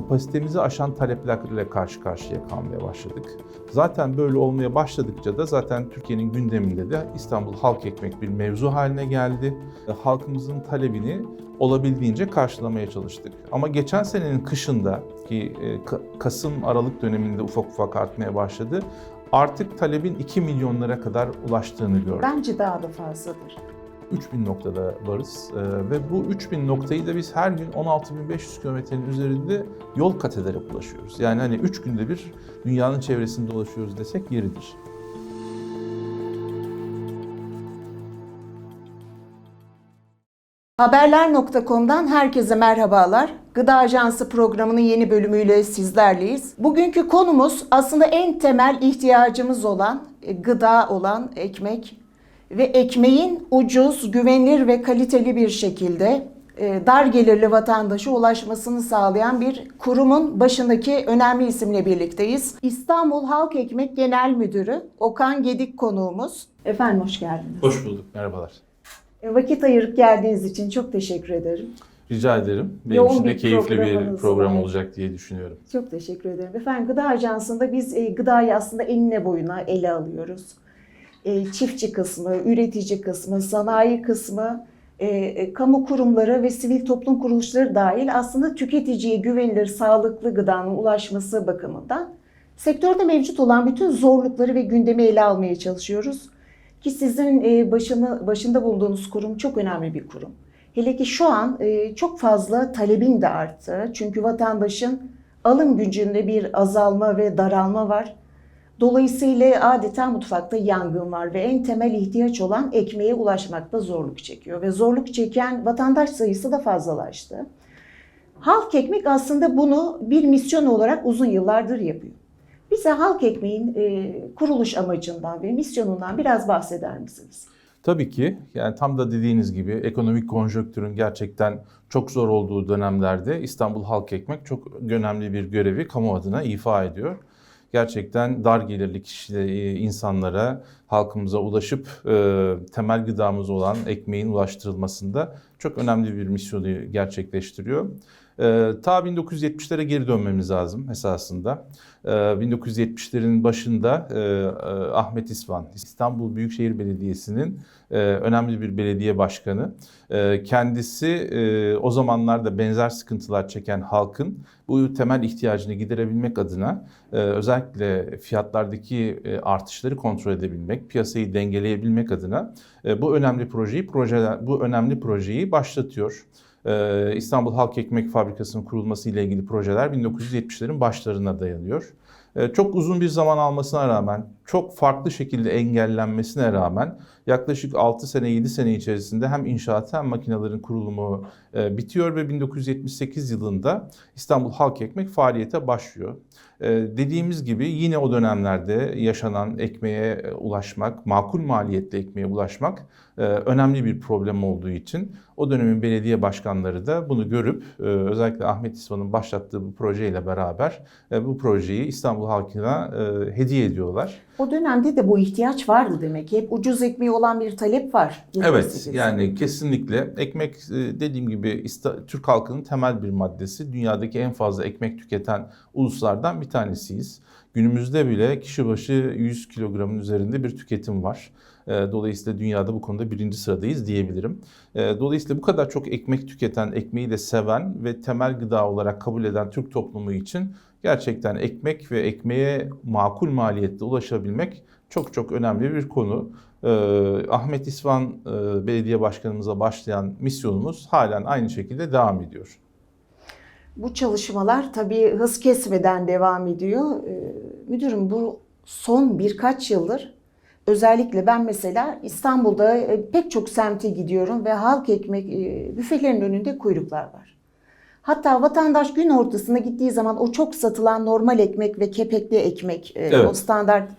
kapasitemizi aşan taleplerle karşı karşıya kalmaya başladık. Zaten böyle olmaya başladıkça da zaten Türkiye'nin gündeminde de İstanbul Halk Ekmek bir mevzu haline geldi. Halkımızın talebini olabildiğince karşılamaya çalıştık. Ama geçen senenin kışında ki e, Ka- Kasım Aralık döneminde ufak ufak artmaya başladı. Artık talebin 2 milyonlara kadar ulaştığını gördük. Bence daha da fazladır. 3000 noktada varız Ee, ve bu 3000 noktayı da biz her gün 16.500 kilometrenin üzerinde yol kat ederek ulaşıyoruz. Yani hani 3 günde bir dünyanın çevresinde dolaşıyoruz desek yeridir. Haberler.com'dan herkese merhabalar. Gıda Ajansı programının yeni bölümüyle sizlerleyiz. Bugünkü konumuz aslında en temel ihtiyacımız olan e, gıda olan ekmek ve ekmeğin ucuz, güvenilir ve kaliteli bir şekilde e, dar gelirli vatandaşa ulaşmasını sağlayan bir kurumun başındaki önemli isimle birlikteyiz. İstanbul Halk Ekmek Genel Müdürü Okan Gedik konuğumuz. Efendim hoş geldiniz. Hoş bulduk, merhabalar. E, Vakit ayırıp geldiğiniz için çok teşekkür ederim. Rica ederim. Benim Yoğun için de bir keyifli bir program var. olacak diye düşünüyorum. Çok teşekkür ederim. Efendim Gıda Ajansı'nda biz e, gıdayı aslında enine boyuna ele alıyoruz. E, çiftçi kısmı, üretici kısmı, sanayi kısmı, e, e, kamu kurumları ve sivil toplum kuruluşları dahil aslında tüketiciye güvenilir, sağlıklı gıdanın ulaşması bakımından sektörde mevcut olan bütün zorlukları ve gündemi ele almaya çalışıyoruz. Ki sizin başını, başında bulunduğunuz kurum çok önemli bir kurum. Hele ki şu an çok fazla talebin de arttı. Çünkü vatandaşın alım gücünde bir azalma ve daralma var. Dolayısıyla adeta mutfakta yangın var ve en temel ihtiyaç olan ekmeğe ulaşmakta zorluk çekiyor. Ve zorluk çeken vatandaş sayısı da fazlalaştı. Halk ekmek aslında bunu bir misyon olarak uzun yıllardır yapıyor. Bize halk ekmeğin e, kuruluş amacından ve misyonundan biraz bahseder misiniz? Tabii ki yani tam da dediğiniz gibi ekonomik konjonktürün gerçekten çok zor olduğu dönemlerde İstanbul Halk Ekmek çok önemli bir görevi kamu adına ifa ediyor. Gerçekten dar gelirli kişilere, insanlara, halkımıza ulaşıp e, temel gıdamız olan ekmeğin ulaştırılmasında çok önemli bir misyonu gerçekleştiriyor. E, ta 1970'lere geri dönmemiz lazım esasında. E, 1970'lerin başında e, e, Ahmet İsvan, İstanbul Büyükşehir Belediyesi'nin e, önemli bir belediye başkanı. E, kendisi o zamanlarda benzer sıkıntılar çeken halkın bu temel ihtiyacını giderebilmek adına özellikle fiyatlardaki artışları kontrol edebilmek, piyasayı dengeleyebilmek adına bu önemli projeyi projeler bu önemli projeyi başlatıyor. Ee, İstanbul Halk Ekmek Fabrikası'nın kurulması ile ilgili projeler 1970'lerin başlarına dayanıyor. Ee, Çok uzun bir zaman almasına rağmen, çok farklı şekilde engellenmesine rağmen yaklaşık 6 sene 7 sene içerisinde hem inşaat hem makinelerin kurulumu e, bitiyor ve 1978 yılında İstanbul Halk Ekmek faaliyete başlıyor. Ee, Dediğimiz gibi yine o dönemlerde yaşanan ekmeğe e, ulaşmak, makul maliyetli ekmeğe ulaşmak e, önemli bir problem olduğu için o dönemin belediye başkanları da bunu görüp e, özellikle Ahmet İsvan'ın başlattığı bu projeyle beraber e, bu projeyi İstanbul halkına e, hediye ediyorlar. O dönemde de bu ihtiyaç vardı demek ki. Hep ucuz ekmeği olan bir talep var. Evet 78'de. yani kesinlikle ekmek e, dediğim gibi Türk halkının temel bir maddesi. Dünyadaki en fazla ekmek tüketen uluslardan bir tanesiyiz. Günümüzde bile kişi başı 100 kilogramın üzerinde bir tüketim var. E, Dolayısıyla dünyada bu konuda birinci sıradayız diyebilirim. E, Dolayısıyla bu kadar çok ekmek tüketen, ekmeği de seven ve temel gıda olarak kabul eden Türk toplumu için gerçekten ekmek ve ekmeğe makul maliyette ulaşabilmek çok çok önemli bir konu. Ee, Ahmet İsvan e, Belediye Başkanımıza başlayan misyonumuz halen aynı şekilde devam ediyor. Bu çalışmalar tabii hız kesmeden devam ediyor. Ee, Müdürüm bu son birkaç yıldır özellikle ben mesela İstanbul'da e, pek çok semte gidiyorum ve halk ekmek e, büfelerin önünde kuyruklar var. Hatta vatandaş gün ortasına gittiği zaman o çok satılan normal ekmek ve kepekli ekmek, e, Evet. o standart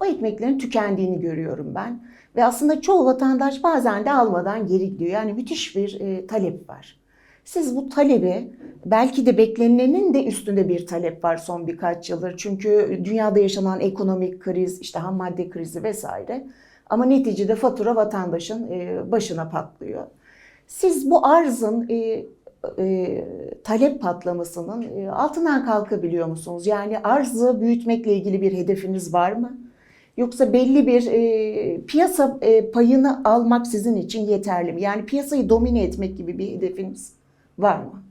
o ekmeklerin tükendiğini görüyorum ben. Ve aslında çoğu vatandaş bazen de almadan geri gidiyor. Yani müthiş bir e, talep var. Siz bu talebi belki de beklenenin de üstünde bir talep var son birkaç yıldır. Çünkü dünyada yaşanan ekonomik kriz, işte ham madde krizi vesaire. Ama neticede fatura vatandaşın e, başına patlıyor. Siz bu arzın e, e, talep patlamasının e, altından kalkabiliyor musunuz? Yani arzı büyütmekle ilgili bir hedefiniz var mı? Yoksa belli bir e, piyasa e, payını almak sizin için yeterli mi? Yani piyasayı domine etmek gibi bir hedefiniz var mı?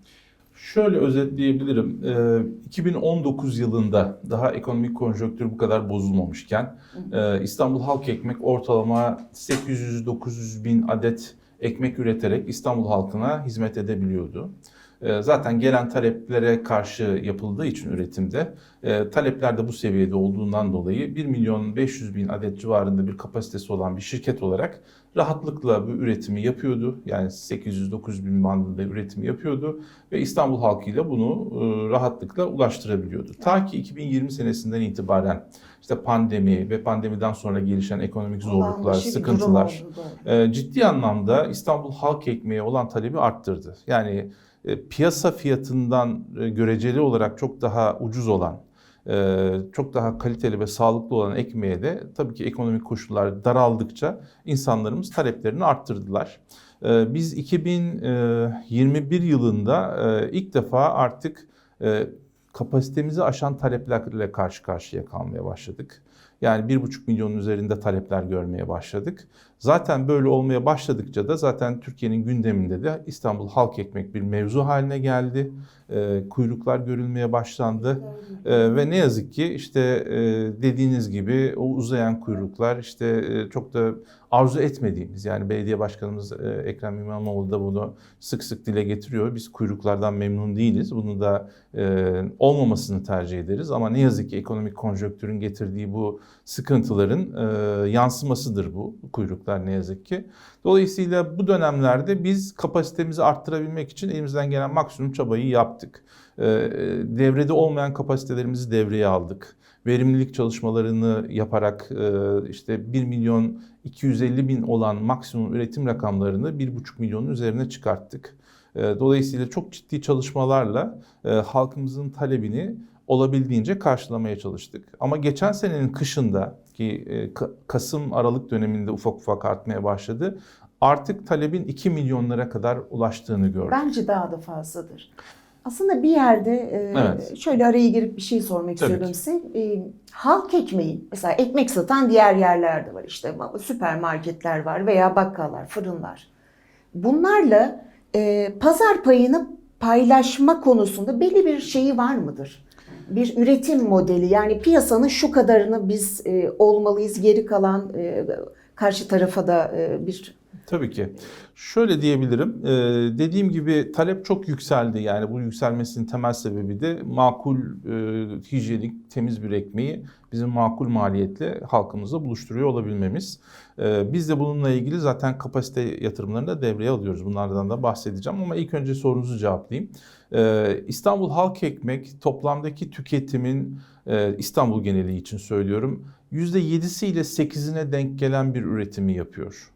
Şöyle özetleyebilirim. Ee, 2019 yılında daha ekonomik konjonktür bu kadar bozulmamışken e, İstanbul Halk Ekmek ortalama 800-900 bin adet ekmek üreterek İstanbul halkına hizmet edebiliyordu. E, Zaten gelen taleplere karşı yapıldığı için üretimde e, talepler de bu seviyede olduğundan dolayı 1 milyon 500 bin adet civarında bir kapasitesi olan bir şirket olarak rahatlıkla bu üretimi yapıyordu. Yani 800-900 bin bandında üretimi yapıyordu ve İstanbul halkıyla bunu e, rahatlıkla ulaştırabiliyordu. Ta ki 2020 senesinden itibaren işte pandemi ve pandemiden sonra gelişen ekonomik zorluklar, durum sıkıntılar e, ciddi anlamda İstanbul halk ekmeği olan talebi arttırdı. Yani piyasa fiyatından e, göreceli olarak çok daha ucuz olan, e, çok daha kaliteli ve sağlıklı olan ekmeğe de tabii ki ekonomik koşullar daraldıkça insanlarımız taleplerini arttırdılar. E, Biz 2021 yılında e, ilk defa artık e, kapasitemizi aşan taleplerle karşı karşıya kalmaya başladık. Yani 1,5 milyonun üzerinde talepler görmeye başladık. Zaten böyle olmaya başladıkça da zaten Türkiye'nin gündeminde de İstanbul Halk Ekmek bir mevzu haline geldi. Ee, kuyruklar görülmeye başlandı. Ee, ve ne yazık ki işte e, dediğiniz gibi o uzayan kuyruklar işte e, çok da arzu etmediğimiz yani belediye başkanımız e, Ekrem İmamoğlu da bunu sık sık dile getiriyor. Biz kuyruklardan memnun değiliz. Bunu da e, olmamasını tercih ederiz ama ne yazık ki ekonomik konjonktürün getirdiği bu sıkıntıların e, yansımasıdır bu kuyruklar ne yazık ki. Dolayısıyla bu dönemlerde biz kapasitemizi arttırabilmek için elimizden gelen maksimum çabayı yaptık. E, devrede olmayan kapasitelerimizi devreye aldık. Verimlilik çalışmalarını yaparak e, işte 1 milyon 250 bin olan maksimum üretim rakamlarını 1,5 milyonun üzerine çıkarttık. E, Dolayısıyla çok ciddi çalışmalarla e, halkımızın talebini olabildiğince karşılamaya çalıştık. Ama geçen senenin kışında ki e, Ka- Kasım Aralık döneminde ufak ufak artmaya başladı. Artık talebin 2 milyonlara kadar ulaştığını gördük. Bence daha da fazladır. Aslında bir yerde e, Evet. şöyle araya girip bir şey sormak Tabii istiyorum size. E, halk ekmeği, mesela ekmek satan diğer yerlerde var işte süpermarketler var veya bakkallar, fırınlar. Bunlarla e, pazar payını paylaşma konusunda belli bir şeyi var mıdır? Bir üretim modeli. Yani piyasanın şu kadarını biz e, olmalıyız, geri kalan e, karşı tarafa da e, bir Tabii ki. Şöyle diyebilirim. Ee, dediğim gibi talep çok yükseldi. Yani bu yükselmesinin temel sebebi de makul, e, hijyenik, temiz bir ekmeği bizim makul maliyetle halkımızla buluşturuyor olabilmemiz. Ee, biz de bununla ilgili zaten kapasite yatırımlarını da devreye alıyoruz. Bunlardan da bahsedeceğim ama ilk önce sorunuzu cevaplayayım. Ee, İstanbul Halk Ekmek toplamdaki tüketimin e, İstanbul geneli için söylüyorum %7'si ile 8'ine denk gelen bir üretimi yapıyor.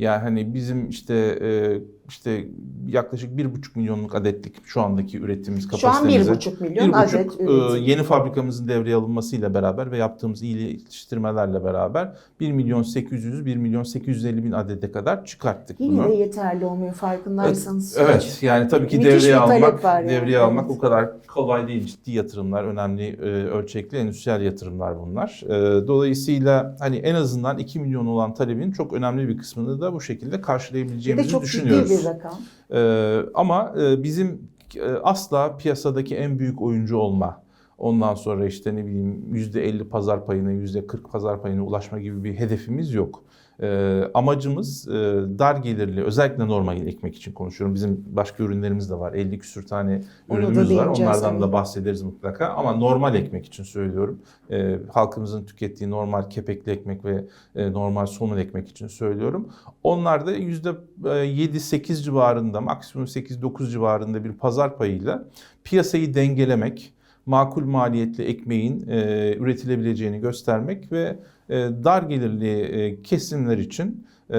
Yani hani bizim işte e, işte yaklaşık bir buçuk milyonluk adetlik şu andaki üretimimiz şu an kapasitemize. bir buçuk milyon Bir adet e, üretim. yeni fabrikamızın devreye alınmasıyla beraber ve yaptığımız iyileştirmelerle beraber 1 milyon 800, 1 milyon 850 bin adede kadar çıkarttık Yine bunu. de yeterli olmuyor farkındaysanız. Evet yani tabii ki Müthiş devreye almak, yani, devreye almak evet. o kadar kolay değil. Ciddi yatırımlar, önemli e, ölçekli endüstriyel yatırımlar bunlar. E, dolayısıyla hani en azından 2 milyon olan talebin çok önemli bir kısmını da bu şekilde karşılayabileceğimizi düşünüyoruz. Bir rakam. Ee, ama e, bizim e, asla piyasadaki en büyük oyuncu olma, ondan sonra işte ne bileyim %50 pazar payına, %40 pazar payına ulaşma gibi bir hedefimiz yok. Ee, amacımız e, dar gelirli, özellikle normal ekmek için konuşuyorum. Bizim başka ürünlerimiz de var. 50 küsür tane Onu ürünümüz var. Onlardan tabii. da bahsederiz mutlaka. Ama normal ekmek için söylüyorum. Ee, halkımızın tükettiği normal kepekli ekmek ve e, normal somun ekmek için söylüyorum. Onlar da %7-8 civarında, maksimum 8-9 civarında bir pazar payıyla piyasayı dengelemek, makul maliyetli ekmeğin e, üretilebileceğini göstermek ve e, dar gelirli e, kesimler için, e,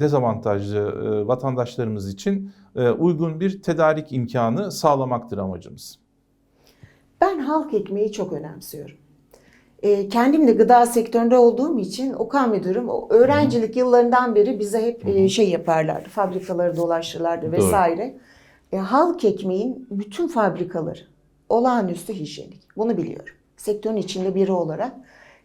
dezavantajlı e, vatandaşlarımız için e, uygun bir tedarik imkanı sağlamaktır amacımız. Ben halk ekmeği çok önemsiyorum. E, kendim de gıda sektöründe olduğum için Okan Müdürüm o öğrencilik yıllarından beri bize hep e, şey yaparlardı. Fabrikaları dolaştırırlardı Doğru. vesaire. E, halk ekmeğin bütün fabrikaları olağanüstü hijyenik. Bunu biliyorum. Sektörün içinde biri olarak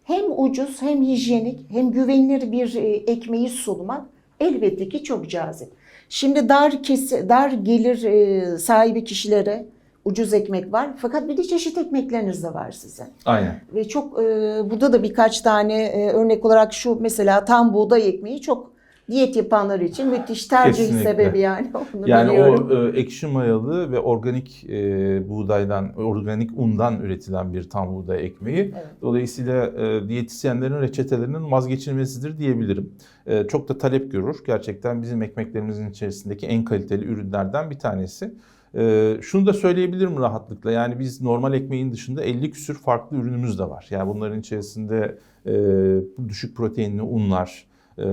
hem ucuz hem hijyenik hem güvenilir bir e, ekmeği sunmak elbette ki çok cazip. Şimdi dar kesi, dar gelir e, sahibi kişilere ucuz ekmek var fakat bir de çeşit ekmekleriniz de var sizin. Aynen. Ve çok e, burada da birkaç tane e, örnek olarak şu mesela tam buğday ekmeği çok diyet yapanlar için müthiş tercih Kesinlikle. sebebi yani onu Yani biliyorum. o e, ekşi mayalı ve organik e, buğdaydan, organik undan üretilen bir tam buğday ekmeği. Evet. Dolayısıyla e, diyetisyenlerin reçetelerinin vazgeçilmesidir diyebilirim. E, çok da talep görür. Gerçekten bizim ekmeklerimizin içerisindeki en kaliteli ürünlerden bir tanesi. E, şunu da söyleyebilirim rahatlıkla. Yani biz normal ekmeğin dışında 50 küsür farklı ürünümüz de var. Yani bunların içerisinde e, düşük proteinli unlar, e,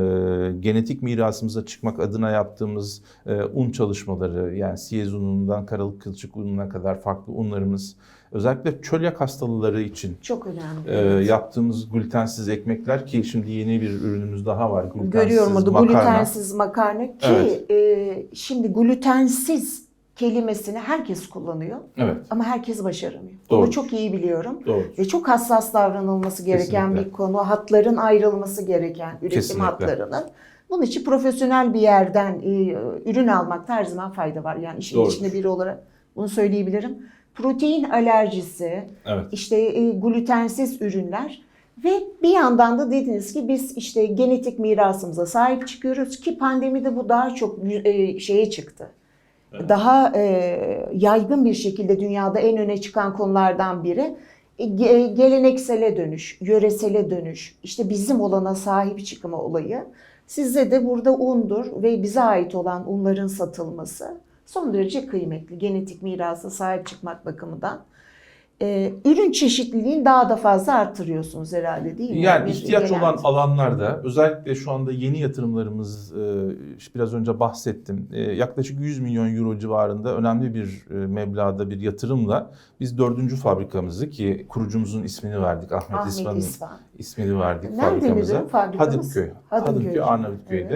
genetik mirasımıza çıkmak adına yaptığımız e, un çalışmaları yani siyez unundan karalık kılçık ununa kadar farklı unlarımız özellikle çölyak hastalıkları için Çok önemli. e, evet. yaptığımız glutensiz ekmekler ki şimdi yeni bir ürünümüz daha var glutensiz Görüyorum makarna. glutensiz makarna ki Evet. e, şimdi glutensiz kelimesini herkes kullanıyor Evet ama herkes başaramıyor. Doğru. Bunu çok iyi biliyorum. doğru. Ve çok hassas davranılması gereken Kesinlikle. bir konu. Hatların ayrılması gereken üretim Kesinlikle. hatlarının. Bunun için profesyonel bir yerden e, ürün almakta her zaman fayda var. Yani işin Doğrudur. içinde biri olarak bunu söyleyebilirim. Protein alerjisi, Evet. işte e, glutensiz ürünler ve bir yandan da dediniz ki biz işte genetik mirasımıza sahip çıkıyoruz ki pandemide bu daha çok e, şeye çıktı. Daha e, yaygın bir şekilde dünyada en öne çıkan konulardan biri E, ge- geleneksele dönüş, yöresele dönüş, işte bizim olana sahip çıkma olayı. Sizde de burada undur ve bize ait olan unların satılması son derece kıymetli. Genetik mirasa sahip çıkmak bakımından. Ee, ürün çeşitliliğini daha da fazla artırıyorsunuz herhalde değil mi? Yani Bir ihtiyaç genel- olan alanlarda özellikle şu anda yeni yatırımlarımız e, işte biraz önce bahsettim. E, Yaklaşık 100 milyon euro civarında önemli bir e, meblağda bir yatırımla biz dördüncü fabrikamızı ki kurucumuzun ismini verdik. Ahmet, Ahmet İsvan'ın İsvan. İsmini verdik Nerede fabrikamıza. müdürüm fabrikamız? Hadımköy. Hadımköy. Hadımköy, Arnavutköy'de.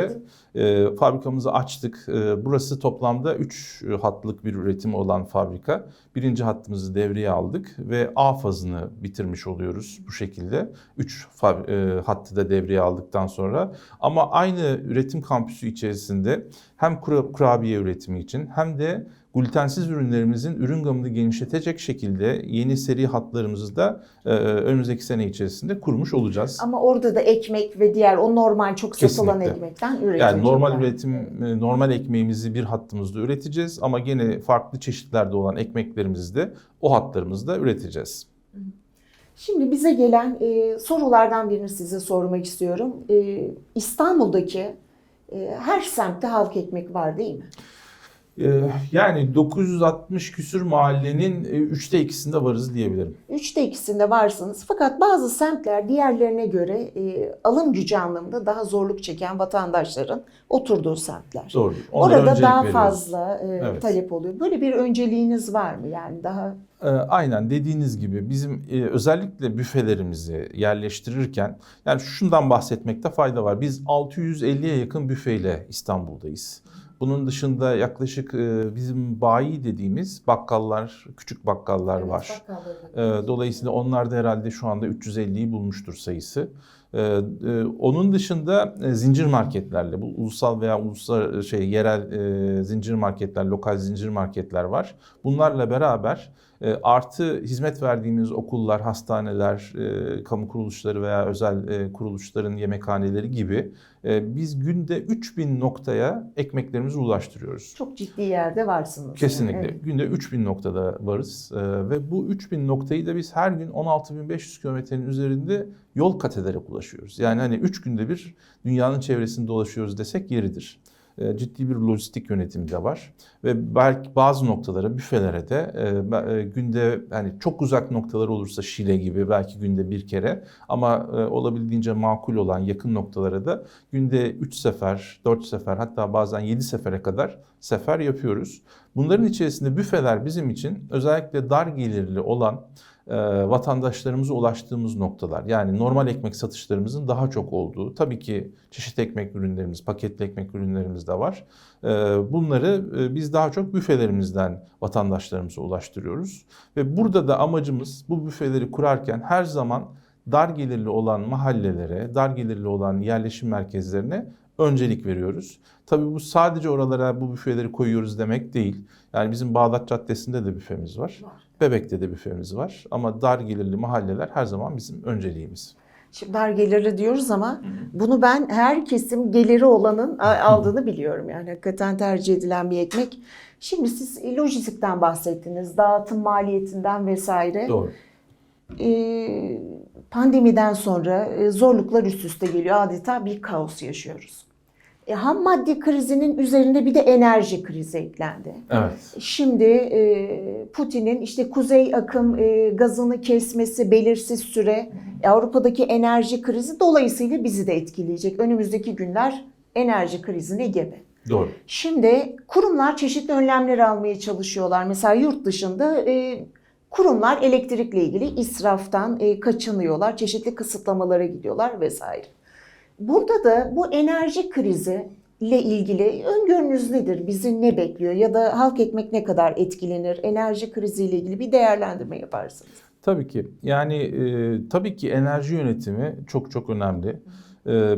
Evet. E, fabrikamızı açtık. E, burası toplamda 3 hatlık bir üretim olan fabrika. Birinci hattımızı devreye aldık ve A fazını bitirmiş oluyoruz bu şekilde. 3 e, hattı da devreye aldıktan sonra. Ama aynı üretim kampüsü içerisinde hem kura- kurabiye üretimi için hem de glutensiz ürünlerimizin ürün gamını genişletecek şekilde yeni seri hatlarımızı da e, önümüzdeki sene içerisinde kurmuş olacağız. Ama orada da ekmek ve diğer o normal çok satılan ekmekten üretecekler. Yani normal üretim, e, normal ekmeğimizi bir hattımızda üreteceğiz ama gene farklı çeşitlerde olan ekmeklerimizi de o hatlarımızda üreteceğiz. Şimdi bize gelen e, sorulardan birini size sormak istiyorum. E, İstanbul'daki e, her semtte halk ekmek var değil mi? Ee, Yani 960 küsür mahallenin e, üçte ikisinde varız diyebilirim. Üçte ikisinde varsınız fakat bazı semtler diğerlerine göre e, alım gücü anlamında daha zorluk çeken vatandaşların oturduğu semtler. Doğru. Onlara Orada daha veriyoruz. fazla e, Evet. talep oluyor. Böyle bir önceliğiniz var mı? Yani daha Ee, Aynen dediğiniz gibi bizim e, özellikle büfelerimizi yerleştirirken yani şundan bahsetmekte fayda var. Biz 650'ye yakın büfeyle İstanbul'dayız. Bunun dışında yaklaşık e, bizim bayi dediğimiz bakkallar, küçük bakkallar Evet, var. Ee, Dolayısıyla onlar da herhalde şu anda 350'yi bulmuştur sayısı. E, Onun dışında e, zincir marketlerle, bu ulusal veya ulusal şey yerel e, zincir marketler, lokal zincir marketler var. Bunlarla beraber e, artı hizmet verdiğimiz okullar, hastaneler, e, kamu kuruluşları veya özel e, kuruluşların yemekhaneleri gibi e, biz günde 3000 noktaya ekmeklerimizi ulaştırıyoruz. Çok ciddi yerde varsınız. Kesinlikle. Evet. Günde 3000 noktada varız Ee, ve bu 3000 noktayı da biz her gün 16500 kilometrenin üzerinde yol kat ederek ulaşıyoruz. Yani hani 3 günde bir dünyanın çevresinde dolaşıyoruz desek yeridir. Ee, Ciddi bir lojistik yönetimi de var ve belki bazı noktalara, büfelere de e, e, günde hani çok uzak noktalar olursa Şile gibi belki günde bir kere ama e, olabildiğince makul olan yakın noktalara da günde 3 sefer, 4 sefer hatta bazen 7 sefere kadar sefer yapıyoruz. Bunların içerisinde büfeler bizim için özellikle dar gelirli olan e, vatandaşlarımıza ulaştığımız noktalar. Yani normal ekmek satışlarımızın daha çok olduğu, tabii ki çeşit ekmek ürünlerimiz, paketli ekmek ürünlerimiz de var. E, bunları e, biz daha çok büfelerimizden vatandaşlarımıza ulaştırıyoruz. Ve burada da amacımız bu büfeleri kurarken her zaman dar gelirli olan mahallelere, dar gelirli olan yerleşim merkezlerine öncelik veriyoruz. Tabii bu sadece oralara bu büfeleri koyuyoruz demek değil. Yani bizim Bağdat Caddesi'nde de büfemiz var. Bebek'te de büfemiz var. Ama dar gelirli mahalleler her zaman bizim önceliğimiz. Şimdi dar geliri diyoruz ama bunu ben her kesim geliri olanın aldığını biliyorum. Yani hakikaten tercih edilen bir ekmek. Şimdi siz lojistikten bahsettiniz, dağıtım maliyetinden vesaire. Doğru. Ee, pandemiden sonra e, zorluklar üst üste geliyor. Adeta bir kaos yaşıyoruz. E, ham madde krizinin üzerinde bir de enerji krizi eklendi. Evet. Şimdi e, Putin'in işte kuzey akım e, gazını kesmesi belirsiz süre e, Avrupa'daki enerji krizi dolayısıyla bizi de etkileyecek. Önümüzdeki günler enerji krizine gebe. Doğru. Şimdi kurumlar çeşitli önlemler almaya çalışıyorlar. Mesela yurt dışında e, kurumlar elektrikle ilgili israftan e, kaçınıyorlar. Çeşitli kısıtlamalara gidiyorlar vesaire. Burada da bu enerji krizi ile ilgili öngörünüz nedir? Bizi ne bekliyor? Ya da halk ekmek ne kadar etkilenir? Enerji kriziyle ilgili bir değerlendirme yaparsınız. Tabii ki. Yani e, tabii ki enerji yönetimi çok çok önemli. E,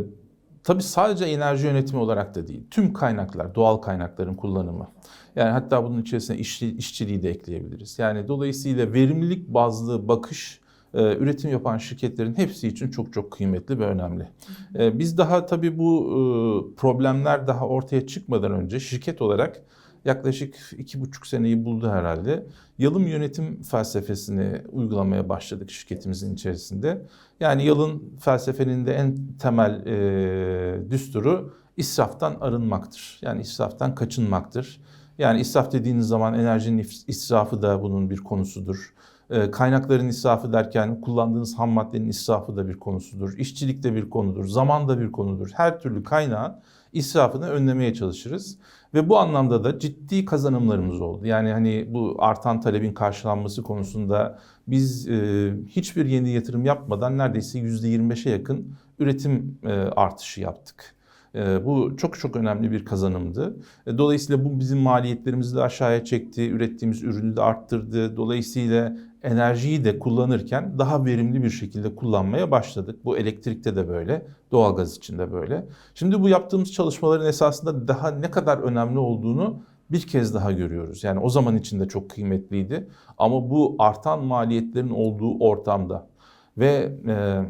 tabii sadece enerji yönetimi olarak da değil. Tüm kaynaklar, doğal kaynakların kullanımı. Yani hatta bunun içerisine işçi, işçiliği de ekleyebiliriz. Yani dolayısıyla verimlilik bazlı bakış e, üretim yapan şirketlerin hepsi için çok çok kıymetli ve önemli. E, biz daha tabii bu e, problemler daha ortaya çıkmadan önce şirket olarak yaklaşık iki buçuk seneyi buldu herhalde. Yalın yönetim felsefesini uygulamaya başladık şirketimizin içerisinde. Yani yalın felsefenin de en temel e, düsturu israftan arınmaktır. Yani israftan kaçınmaktır. Yani israf dediğiniz zaman enerjinin israfı da bunun bir konusudur. E, kaynakların israfı derken kullandığınız ham maddenin israfı da bir konusudur. İşçilik de bir konudur. Zaman da bir konudur. Her türlü kaynağın israfını önlemeye çalışırız. Ve bu anlamda da ciddi kazanımlarımız oldu. Yani hani bu artan talebin karşılanması konusunda biz e, hiçbir yeni yatırım yapmadan neredeyse %25'e yakın üretim e, artışı yaptık. E, bu çok çok önemli bir kazanımdı. E, dolayısıyla bu bizim maliyetlerimizi de aşağıya çekti, ürettiğimiz ürünü de arttırdı. Dolayısıyla enerjiyi de kullanırken daha verimli bir şekilde kullanmaya başladık. Bu elektrikte de böyle, doğalgaz için de böyle. Şimdi bu yaptığımız çalışmaların esasında daha ne kadar önemli olduğunu bir kez daha görüyoruz. Yani o zaman için de çok kıymetliydi. Ama bu artan maliyetlerin olduğu ortamda ve e,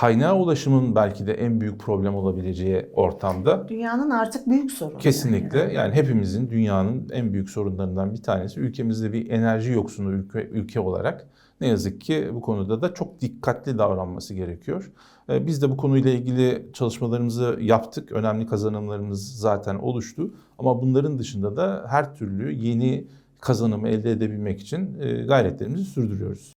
kaynağa ulaşımın belki de en büyük problem olabileceği ortamda Dünyanın artık büyük sorunu. Kesinlikle yani hepimizin dünyanın en büyük sorunlarından bir tanesi ülkemizde bir enerji yoksunu ülke, ülke olarak ne yazık ki bu konuda da çok dikkatli davranması gerekiyor. Ee, Biz de bu konuyla ilgili çalışmalarımızı yaptık. Önemli kazanımlarımız zaten oluştu. Ama bunların dışında da her türlü yeni kazanımı elde edebilmek için e, gayretlerimizi sürdürüyoruz.